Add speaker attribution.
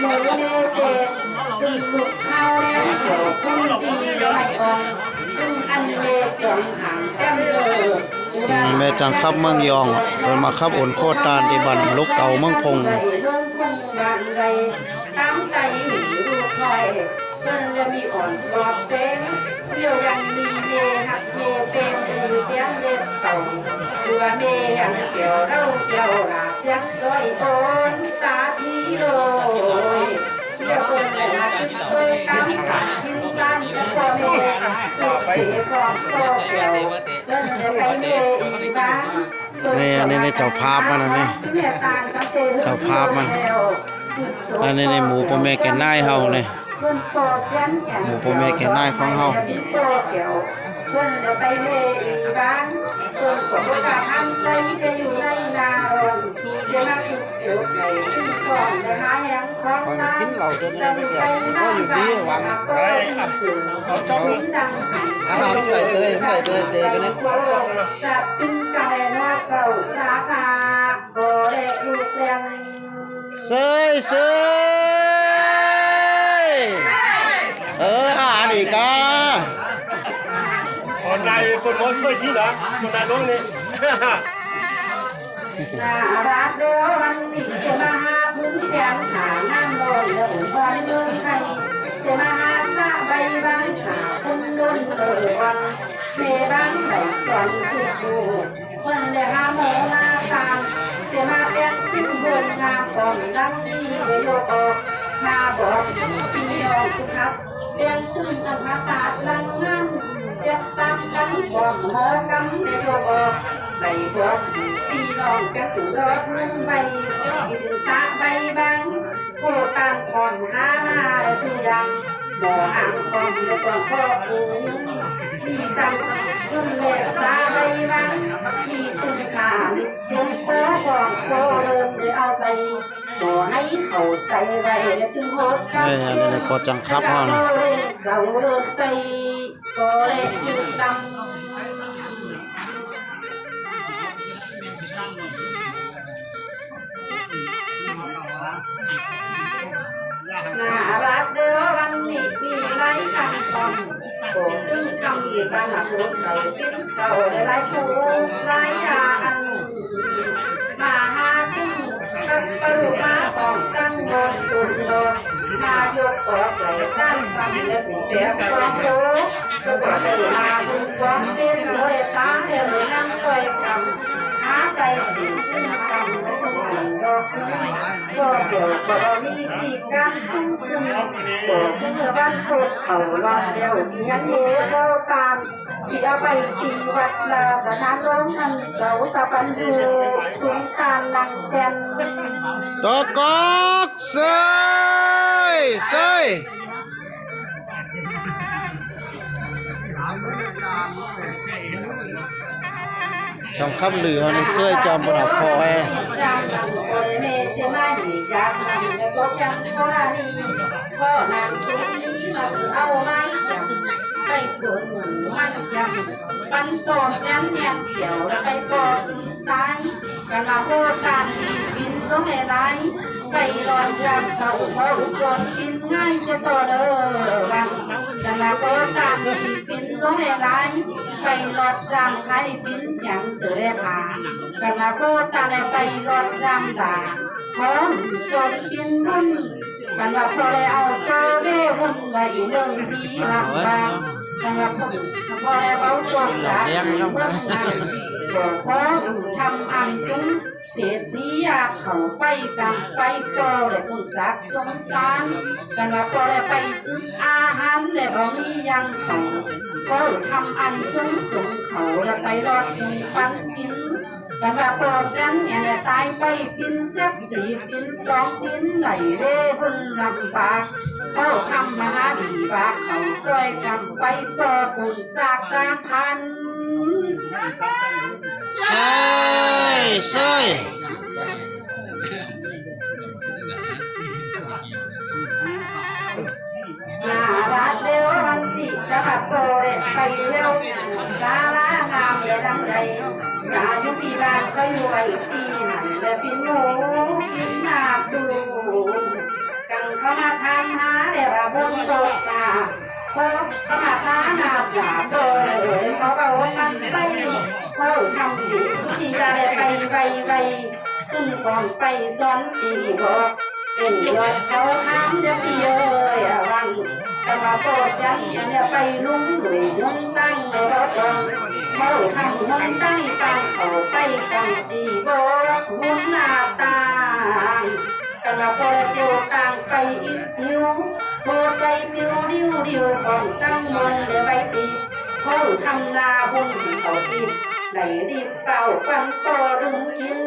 Speaker 1: หมูเนเกตึงลุกข้าวแล้วเขียวพุ่งดีร้ออองตึงอันเวจงหางแต้มเดอ
Speaker 2: นี่แม่จังครับเมืองยองเพิ่นมาขับโอนโคตรานที่บ้านลูกเก่าเมืองพง
Speaker 1: เมืองพงบ้านใจตามใจหมีรูปลอยเพิ่นจะมีอ่อนกอดเฟ้งเดียวยังมีเมหักเมเฟมเป็นเตียเล็บเต่าจือว่าเมหันเกี่ยวเล่าเกี่ยวลาเสียงจ้อยโอนสาธีโร พร้อมโตเกี่ยเพิ่นจะไปเมอีบ้าน
Speaker 2: นี่อันนี้นี่เจ้าภาพมันนนี้เจ้าภาพมันอันนี้นี่หมูพ่อแม่แก่นายเฮานี่หมูพ่อแม่แกนายของเฮา
Speaker 1: เพิ่นจะไปเมอีบ้านเพิ่นก็บ่กล้าทำใจจะอยู่ในนาอ่อนเสียมา คิดเจอในขึ้นก่อนจะหาแหงของน้ำจะมีใส่น้ำบ้านก็อีกถึงชิ้นดังหันจะกินกะแลนอกเก่าสาขาบ่ได้ลูกแรง
Speaker 2: เซยเซยเอออาหารอีกอะ
Speaker 3: คนนายคนโม้ช่วยที่เหรอคนนายลงนี่
Speaker 1: น่ารักเด้อวันนี้จะมาหาพื้นแขนหาน้ำนอนเด้อวันเมืองไทยจะมาหาสะใบบ้านหาคุณนนเด้อวันเมบ้านไหลสอนทุกดูวันเดหาหมอหน้าตาจะมาเป็นขึ้นเบินงามปอมรักที่เดโยออกมาบอกปีออกทุกทัศเปลี่ยนขึ้นกับภาษาลังงามเจ็บตามกันบอกหมอกำเดโยออกใบบอก พี่น้องกันถึงรอดเงินใบอีถึงสาใบบางโคตานผ่อนหามาทุกอย่างบ่ออ่างก่อนและก่อนพ่อปูพี่ตังเงินเล็ดสาใบบางพี่ตึงขาลิดเสียงขอบอกขอเริ่มได้เอาใส่บ่อให้เขาใส่ไว้ถึงโหดกัน
Speaker 2: นี่อนนี้นี่พอจังครับเฮานี่
Speaker 1: เสาเลิศใจก็เล็กอยู่ นารักเด้อวันนี้มีไรกันตอมโกตึงคำเสิบันหลักรถไก่ปิ้นเก่าได้ไรผู้ไรยาอันมาหาตึงกับกระดูกมาตองตั้งโดนตุนโดนมายกออกไหลตั้งซ้ำและถึงแปบความโตก็บอกได้มาบุญความเป็นโดยตาเดี๋ยวนั่งคอยกำหาใส่สิ่งขึ้นซ้ำและต้องหันดอกนึ งก็เดี๋ยวก็มีที่การสู้ขึ้นบอกเมื่อบ้านโคตรเขาลอนเดียวที่ยันเฮเข้าตามที่เอาไปที่วัดลาประธานร้องนันเจ้าสะปันยูทุนตามนังแกน
Speaker 2: ตกกอกเซยเซยคำคำหลือในเสื้อจอมปนาพอแอา
Speaker 1: หียากนังและก็ยังโครานีก็นางทุกนี้มาซื้อเอาไม้ไปสวนหมูมันยังปันปอดยันเนียเขียวแล้วไปปอดตายกันละโคตานบินร้องไห้ไรไปรอนจามเจ้าเพราส่วนกินง่ายเสียต่อเด้อรังกันละโคตานบินร้องไห้ไรไปรอดจามใครบินแข็งเสือได้ผากันละโคตานไปรอดจามตา พร้อมส่วนกินรุ่นกันว่าพอได้เอาเจอเด้หุ่นไว้เมืองที่ลำบากกันว่าพอพอได้เอาตัวจากเมืองนั้นบอกขอทำอันสูงเสียทีอยากเข้าไปกันไปพอได้พุ่งจากสงสารกันว่าพอได้ไปอึดอาหารและบ่มียังเขาก็ทำอันสูงสูงเขาและไปรอดสูงปันกิน กันว่าพอเส้นเนี่ยตายไปปินเซ็กสีปินสองปินไหลเร่หุ่นลำบากเข้าทำมาดีบากเขาช่วยกันไปปอปุ่นจากกาพันใช่ใช่ ที่จะขับโปรเดไปเร็วสาลางามและดังใจสายุปีบานเขาอยู่ไอตีหันและพินหมูกินหนาดูกังเข้ามาทำหาเดี๋ยวบนโตจ้าเขาเขามาหาหน้าจ่าโตเลยเขาบอกว่ามันไปเขาทำดีสุขียาเลยไปไปไปขึ้นความไปสอนจีบอกเอ็นยอดเขาทำเดี๋ย แต่มาโปรดยังเนี่ยไปลุ่มหลุยนุ่งตั้งในรถลงเมื่อทำนุ่งตั้งปานเขาไปกันสีบอกหุ่นหน้าตางแต่มาโปรดเดียวต่างไปอีกผิวโปรดใจผิวดิ้วดิ้วของตั้งมนเดี๋ยวไปตีเมื่อทำนาบุญเขาตีไหนรีบเป่าปันโปรดึงยิน